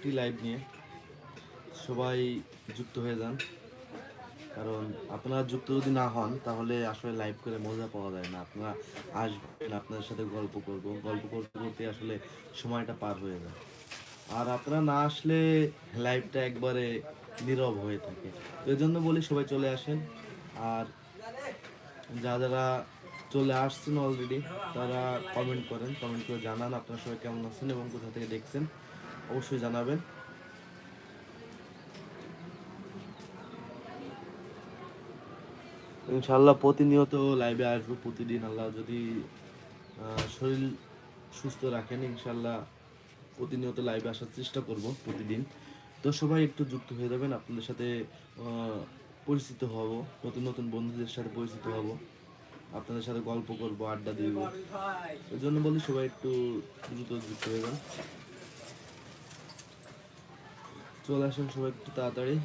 একটি লাইভ নিয়ে সবাই যুক্ত হয়ে যান। কারণ আপনারা যুক্ত যদি না হন, তাহলে আসলে লাইভ করে মজা পাওয়া যায় না। আপনারা আসবেন, আপনাদের সাথে গল্প করব। গল্প করতে করতে আসলে সময়টা পার হয়ে যায়। আর আপনারা না আসলে লাইভটা একবারে নীরব হয়ে থাকে। তো জন্য বলি সবাই চলে আসেন। আর যা যারা চলে আসছেন অলরেডি তারা কমেন্ট করেন। কমেন্ট করে জানান আপনারা সবাই কেমন আছেন এবং কোথা থেকে দেখছেন। অবশ্যই জানাবেন। ইনশাল্লাহ প্রতিনিয়ত লাইভে আসব প্রতিদিন, আল্লাহ যদি শরীর সুস্থ রাখেন ইনশাল্লাহ প্রতিনিয়ত লাইভে আসার চেষ্টা করব প্রতিদিন। তো সবাই একটু যুক্ত হয়ে যাবেন, আপনাদের সাথে পরিচিত হব, নতুন নতুন বন্ধুদের সাথে পরিচিত হব, আপনাদের সাথে গল্প করব, আড্ডা দিব। এই জন্য বলি সবাই একটু দ্রুত যুক্ত হয়ে যান। চলে আসেন সবাই একটু তাড়াতাড়ি।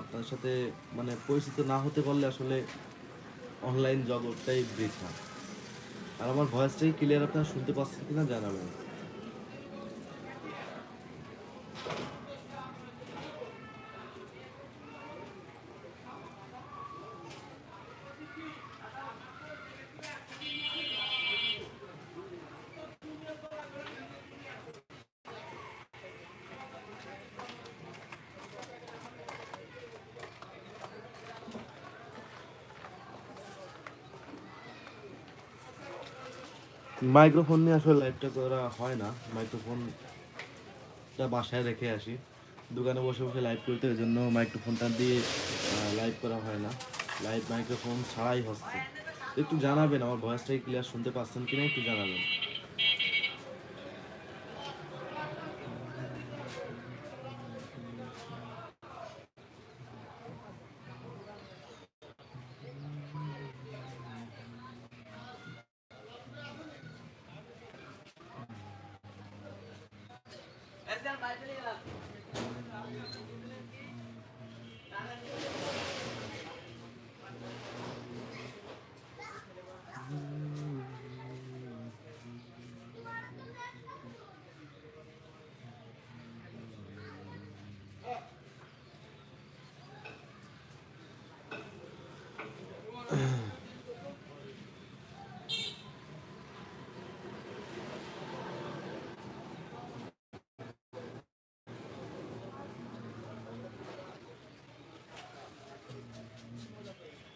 আপনার সাথে মানে পরিচিত না হতে পারলে আসলে অনলাইন জগৎটাই বৃথা। আর আমার ভয়েসটাই ক্লিয়ার আপনারা শুনতে পাচ্ছেন কিনা জানাবেন। মাইক্রোফোন নিয়ে আসলে লাইভটা করা হয় না। মাইক্রোফোনটা বাসায় রেখে আসি। দোকানে বসে বসে লাইভ করতে ওই জন্য মাইক্রোফোনটা দিয়ে লাইভ করা হয় না। লাইভ মাইক্রোফোন ছাড়াই হচ্ছে। একটু জানাবেন, আমার ভয়েসটাই ক্লিয়ার শুনতে পাচ্ছেন কিনা একটু জানাবেন।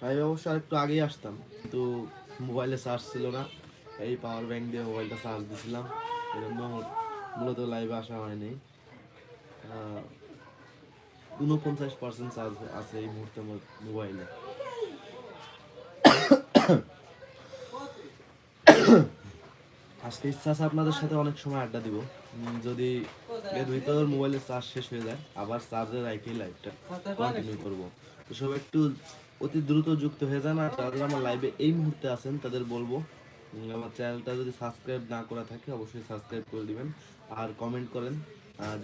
আমি অবশ্য আর একটু আগেই আসতাম। কিন্তু মোবাইলে চার্জ ছিল না। এই পাওয়ার ব্যাংক দিয়ে মোবাইলটা চার্জ দিছিলাম। এই জন্য মূলত লাইভে আসা হয়নি। আহ, ঊনপঞ্চাশ পার্সেন্ট চার্জ আছে এই মুহূর্তে মোবাইলে আজকে ইচ্ছা আছে আপনাদের সাথে অনেক সময় আড্ডা দিব। যদি এর ভিতর মোবাইলের চার্জ শেষ হয়ে যায় আবার চার্জে রাখি লাইভটা কন্টিনিউ করব। সব একটু অতি দ্রুত যুক্ত হয়ে যান আর যারা আমার লাইভে এই মুহূর্তে আছেন, তাদের বলব আমার চ্যানেলটা যদি সাবস্ক্রাইব না করা থাকে, অবশ্যই সাবস্ক্রাইব করে দিবেন আর কমেন্ট করেন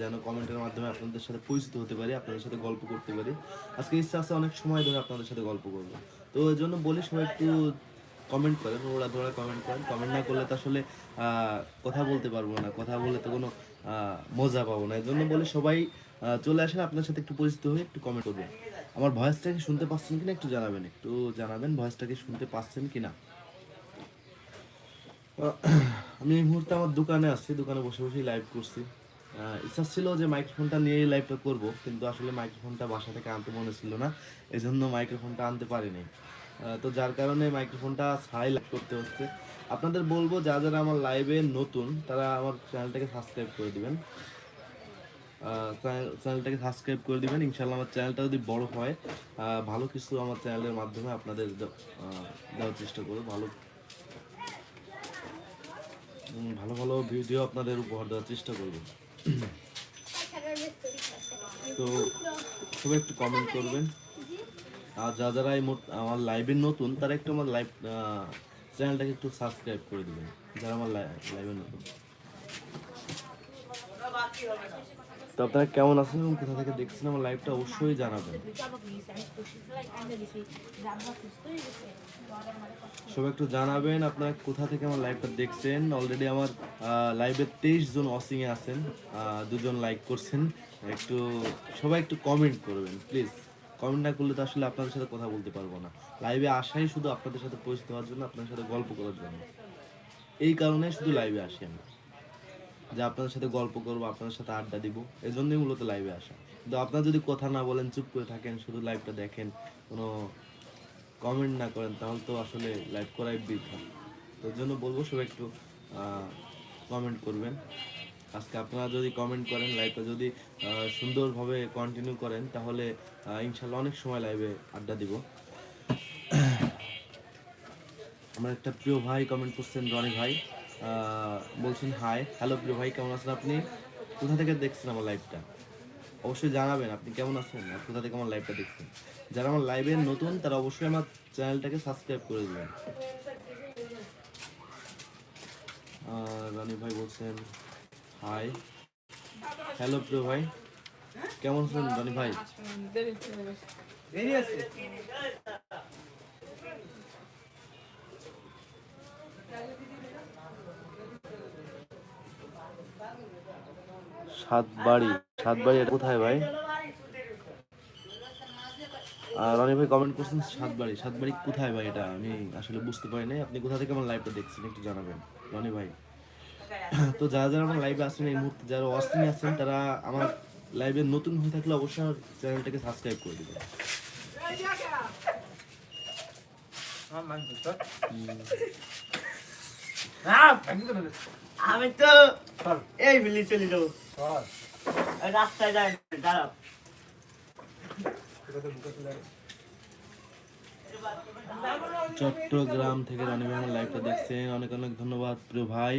যেন কমেন্টের মাধ্যমে আপনাদের সাথে পরিচিত হতে পারি, আপনাদের সাথে গল্প করতে পারি। আজকে ইচ্ছা আছে অনেক সময় ধরে আপনাদের সাথে গল্প করব। তো এই জন্য বলি, সবাই একটু কমেন্ট করেন, ওরা ধরে কমেন্ট করেন। কমেন্ট না করলে তো আসলে কথা বলতে পারব না, কথা বললে তো কোনো মজা পাবো না। এই জন্য বলি, সবাই চলে আসেন, আপনার সাথে একটু পরিচিত হয়ে একটু কমেন্ট করবেন। আমার ভয়েসটাকে শুনতে পাচ্ছেন কিনা একটু জানাবেন একটু জানাবেন ভয়েসটাকে শুনতে পাচ্ছেন কিনা। আমি এই মুহূর্তে আমার দোকানে আছি, দোকানে বসে বসেই লাইভ করছি। ইচ্ছা ছিল যে মাইক্রোফোনটা নিয়েই লাইভটা করব, কিন্তু আসলে মাইক্রোফোনটা বাসা থেকে আনতে মনে ছিল না এই জন্য মাইক্রোফোনটা আনতে পারিনি। তো যার কারণে মাইক্রোফোনটা ছাড়াই লাইভ করতে হচ্ছে। আপনাদের বলব, যারা যারা আমার লাইভে নতুন, তারা আমার চ্যানেলটাকে সাবস্ক্রাইব করে দিবেন। চ্যানেলটাকে সাবস্ক্রাইব করে দিবেন। ইনশাল্লাহ আমার চ্যানেলটা যদি বড় হয় ভালো কিছু আমার চ্যানেলের মাধ্যমে আপনাদের দেওয়ার চেষ্টা করব। ভালো ভালো ভালো ভিডিও আপনাদের উপহার দেওয়ার চেষ্টা করব। তো সবাই একটু কমেন্ট করবেন। আর যা যারা এই আমার লাইভে নতুন, তারা একটু আমার লাইভ চ্যানেলটাকে একটু সাবস্ক্রাইব করে দেবেন। যারা আমার লাইভে নতুন। তো আপনারা কেমন আছেন এবং কোথা থেকে দেখছেন আমার লাইভটা অবশ্যই জানাবেন। সবাই একটু জানাবেন আপনারা কোথা থেকে আমার লাইভটা দেখছেন। অলরেডি আমার লাইভে তেইশ জন এ আছেন দুজন লাইক করছেন। একটু, সবাই একটু কমেন্ট করবেন প্লিজ কমেন্ট না করলে তো আসলে আপনাদের সাথে কথা বলতে পারব না। লাইভে আসাই শুধু আপনাদের সাথে পরিচিত হওয়ার জন্য, আপনাদের সাথে গল্প করার জন্য। এই কারণে শুধু লাইভে আসি আমি। যে আপনাদের সাথে গল্প করব, আপনাদের সাথে আড্ডা দিব এই জন্যই মূলত লাইভে আসা। কিন্তু আপনারা যদি কথা না বলেন, চুপ করে থাকেন, শুধু লাইভটা দেখেন, কোনো কমেন্ট না করেন, তাহলে তো আসলে লাইভ করাই বৃথা। তো জন্য বলব, সবাই একটু কমেন্ট করবেন। আজকে আপনারা যদি কমেন্ট করেন লাইভটা যদি সুন্দরভাবে কন্টিনিউ করেন, তাহলে ইনশাল্লাহ অনেক সময় লাইভে আড্ডা দিব। আমার একটা প্রিয় ভাই কমেন্ট করছেন, রনি ভাই। বলছেন হাই হ্যালো প্রিয় ভাই, কেমন আছেন আপনি? কোথা থেকে দেখছেন আমার লাইভটা অবশ্যই জানাবেন, আপনি কেমন আছেন আর কোথা থেকে আমার লাইভটা দেখছেন? যারা আমার লাইভে নতুন, তারা অবশ্যই আমার চ্যানেলটাকে সাবস্ক্রাইব করে দেবেন। রনি ভাই বলছেন হাই হ্যালো প্রিয় ভাই, কেমন আছেন রনি ভাই? আছে সাতবাড়ি। সাতবাড়ি এটা কোথায় ভাই? আর রনি ভাই কমেন্ট করছেন সাতবাড়ি। সাতবাড়ি কোথায় ভাই এটা? আমি আসলে বুঝতে পারি নাই। আপনি কোথা থেকে আমার লাইভটা দেখছেন একটু জানাবেন। রনি ভাই। তো যারা যারা আমার লাইভে আছেন এই মুহূর্তে, যারা অস্ট্রেলি আছেন, তারা আমার লাইভে নতুন হয়ে থাকলে অবশ্যই চ্যানেলটাকে সাবস্ক্রাইব করে দেবেন। তো আমি তো এই বিলি চলে যাব। রাস্তায় যাই দাঁড়াও। চট্টগ্রাম থেকে রনি ভাই আমার লাইভটা দেখছেন। অনেক অনেক ধন্যবাদ প্রিয় ভাই।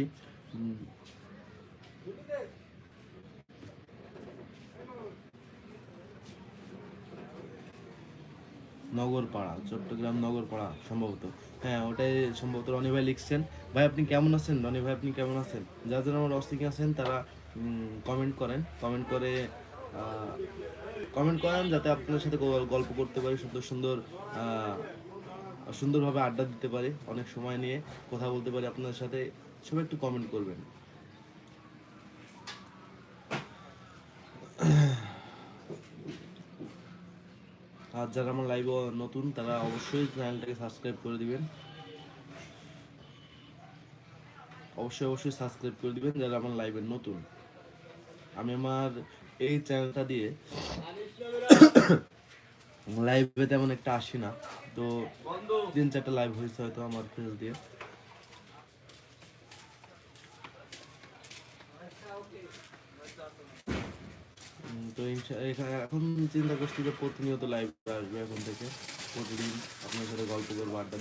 নগরপাড়া চট্টগ্রাম নগরপাড়া সম্ভবত। হ্যাঁ ওটাই সম্ভবত রনি ভাই লিখছেন। ভাই, আপনি কেমন আছেন? রনি ভাই, আপনি কেমন আছেন? যারা যারা আমার অস্তিকে আছেন, তারা কমেন্ট করেন। কমেন্ট করে কমেন্ট করেন যাতে আপনার সাথে গল- গল্প করতে পারি, সুন্দর সুন্দর সুন্দরভাবে আড্ডা দিতে পারি, অনেক সময় নিয়ে কথা বলতে পারি আপনাদের সাথে। সবাই একটু কমেন্ট করবেন। আর যারা আমার লাইভ নতুন, তারা অবশ্যই চ্যানেলটাকে সাবস্ক্রাইব করে দিবেন। অবশ্যই অবশ্যই সাবস্ক্রাইব করে দিবেন যারা আমার লাইভে নতুন। আমি আমার এই চ্যানেলটা দিয়ে লাইভে তেমন একটা আসি না। তো তিন চারটা লাইভ হয়েছে হয়তো আমার ফেস দিয়ে। তো এখন চিন্তা করছি যে প্রতিনিয়ত লাইভ আসবে এখন থেকে। প্রতিদিন আপনার সাথে গল্প করব, আড্ডা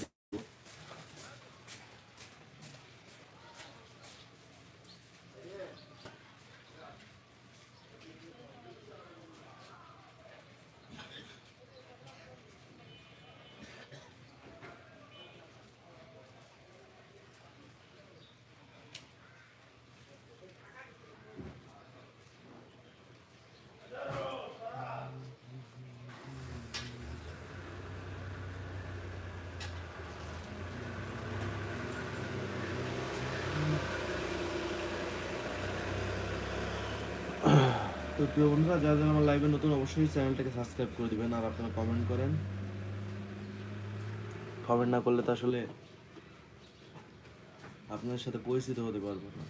তো প্রিয় বন্ধুরা, যারা যারা আমার লাইভে নতুন, অবশ্যই চ্যানেলটাকে সাবস্ক্রাইব করে দিবেন আর আপনারা কমেন্ট করেন। কমেন্ট না করলে তো আসলে আপনাদের সাথে পরিচিত হতে পারব না।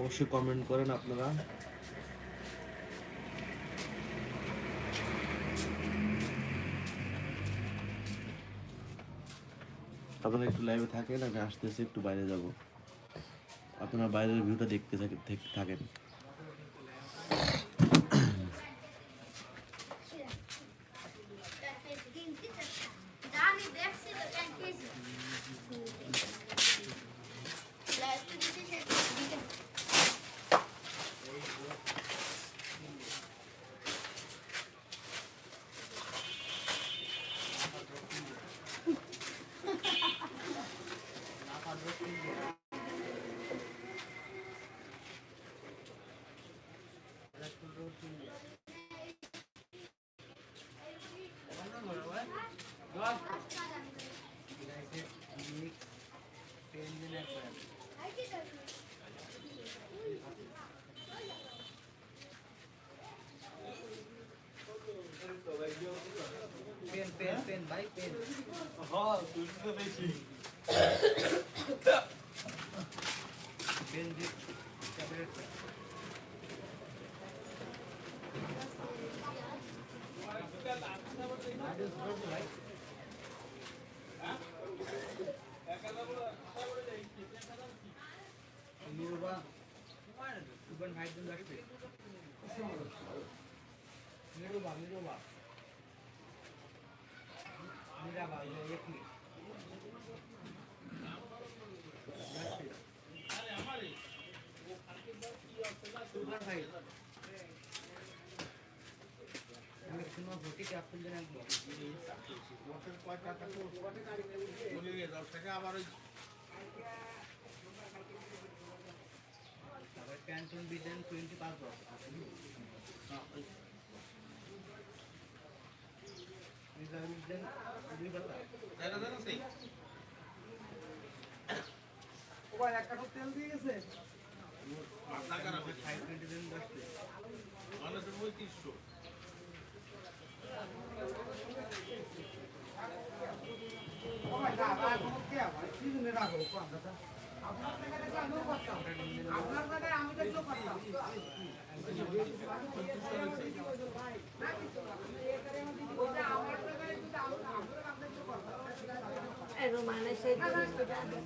অবশ্যই কমেন্ট করেন আপনারা। আপনারা একটু লাইভে থাকেন, আমি আসতেছি, একটু বাইরে যাব। আপনারা বাইরের ভিউটা দেখতে থাকেন। Aha, sözünde bekleyeyim. ben de পাঁচ বছর নিজামুদ্দিন দুই পাতা ওবার এক কাঠো তেল দিয়ে গেছে ফাইভ টোয়েন্টি দিন সেই জিনিসটা সেই জিনিসটা ডাক্তার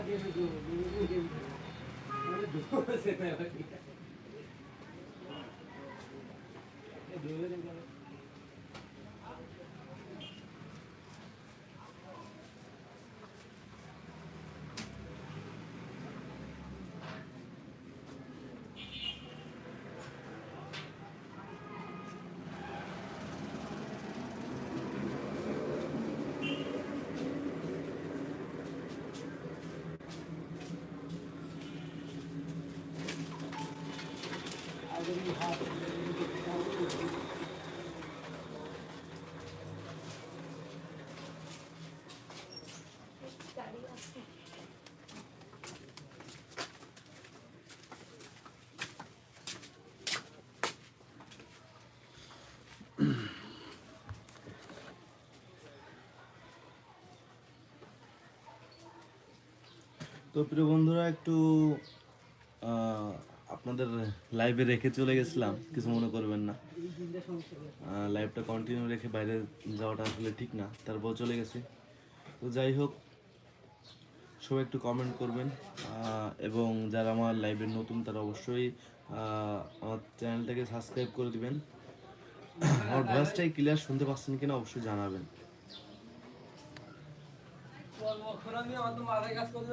দিয়ে তো প্রিয় বন্ধুরা একটু আপনাদের লাইভে রেখে চলে গেছিলাম, কিছু মনে করবেন না। লাইভটা কন্টিনিউ রেখে বাইরে যাওয়াটা আসলে ঠিক না, তারপর চলে গেছে। তো যাই হোক, সবাই একটু কমেন্ট করবেন এবং যারা আমার লাইভের নতুন, তারা অবশ্যই আমার চ্যানেলটাকে সাবস্ক্রাইব করে দিবেন। আমার ভয়েসটাই ক্লিয়ার শুনতে পাচ্ছেন কিনা অবশ্যই জানাবেন। মাথায় কাজ করতে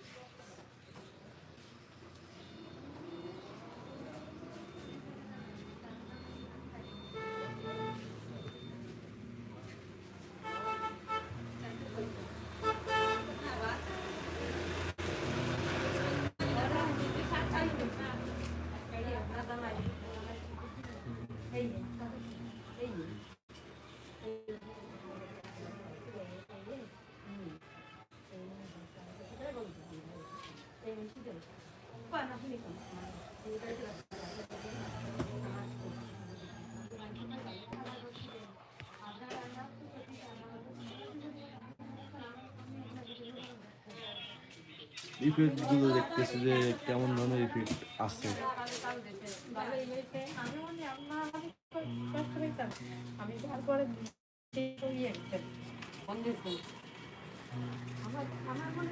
ইফেক্টগুলো দেখতেছি যে কেমন ধরনের ইফেক্ট আছে। আমি তারপরে আমার আমার মনে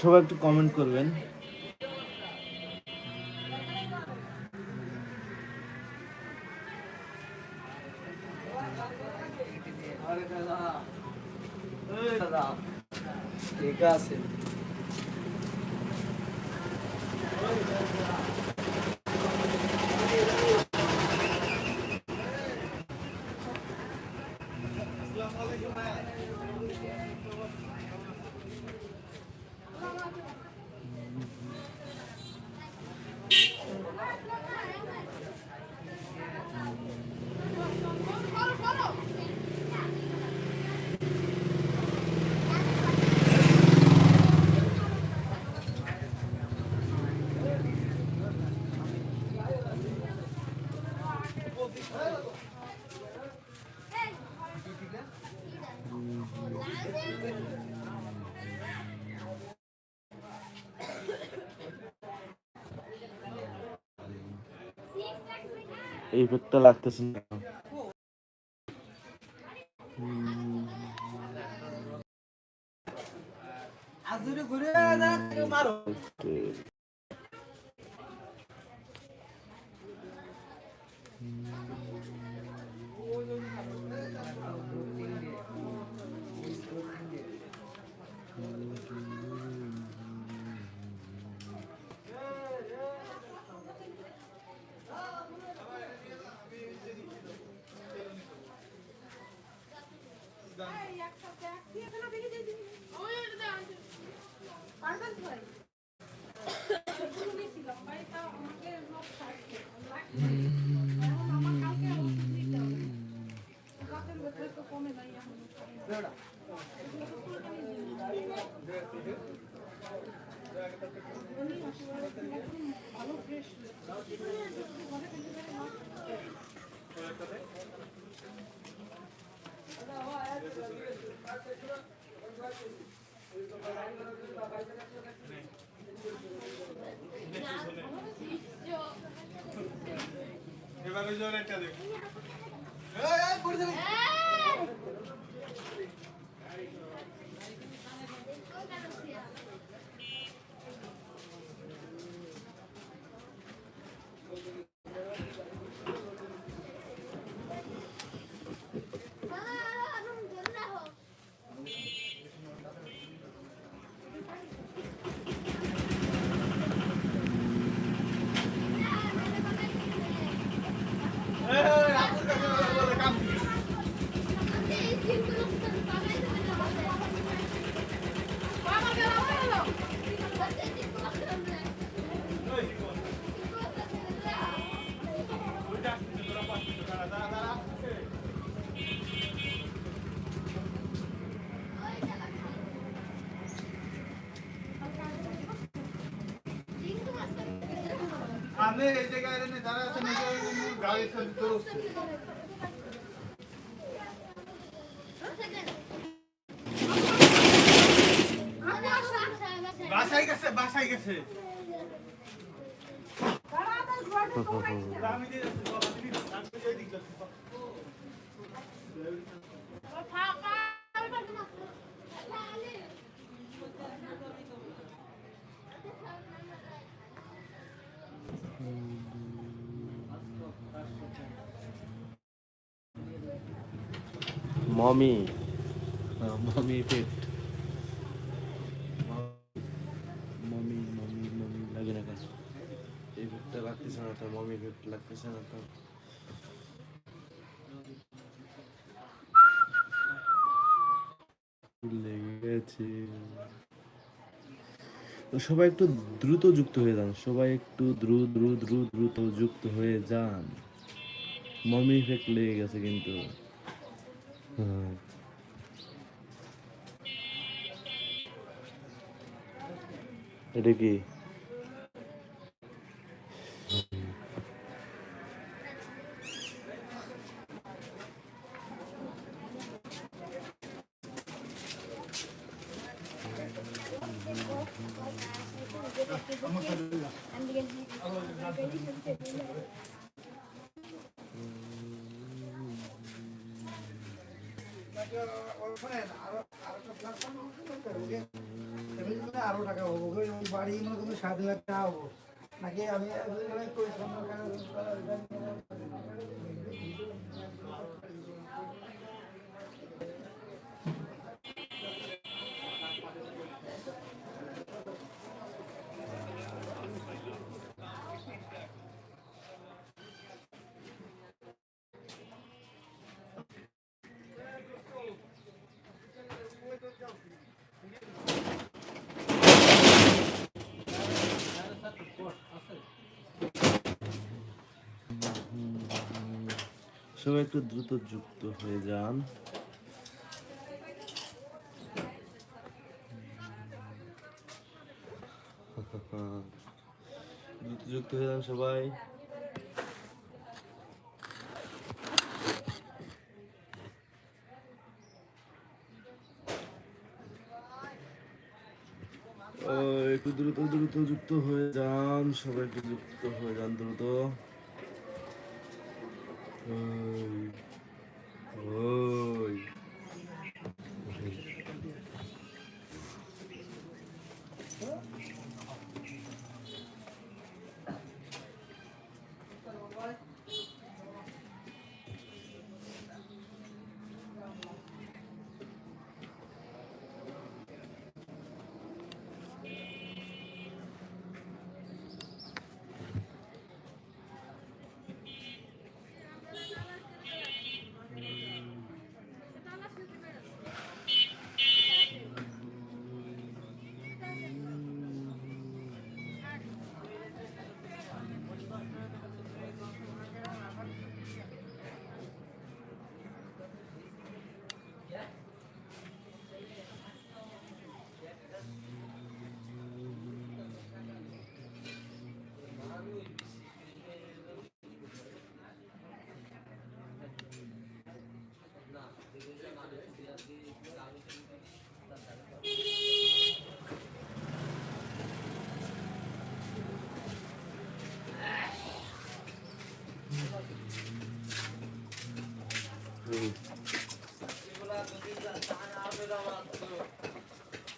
সবাই একটু কমেন্ট করবেন। ইফেক্টটা লাগতেছে না। আজুরে ঘুরে মারো আমি এই বাসায় গেছে বাসায় গেছে মমি। মমি পেট। মমি মমি মমি লাগে না কাজ। এই পেটটা লাগতেছে না তো, মমি পেট লাগতেছে না তো। লেগেছে। সবাই একটু দ্রুত যুক্ত হয়ে যান। সবাই একটু দ্রুত দ্রুত দ্রুত দ্রুত যুক্ত হয়ে যান। মমি ইফেক্ট লেগে গেছে কিন্তু। এটা কি? আরও টাকা হব বাড়ি মনে করো সাত লাখ টাকা হব। নাকি আমি সবাই একটু দ্রুত যুক্ত হয়ে যান। দ্রুত যুক্ত হয়ে যান সবাই। একটু দ্রুত দ্রুত যুক্ত হয়ে যান। সবাই একটু যুক্ত হয়ে যান দ্রুত। ওই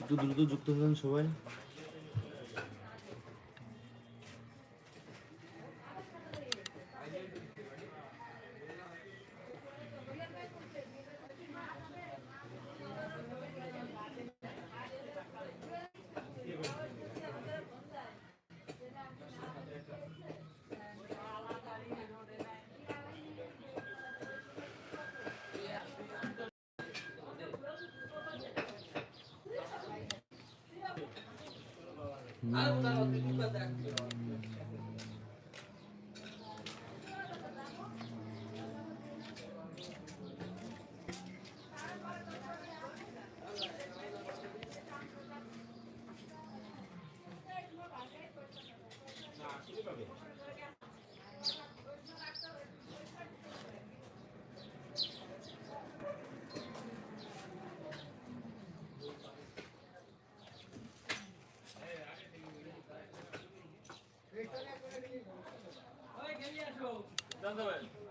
একটু দ্রুত যুক্ত হলেন সবাই। Done the well.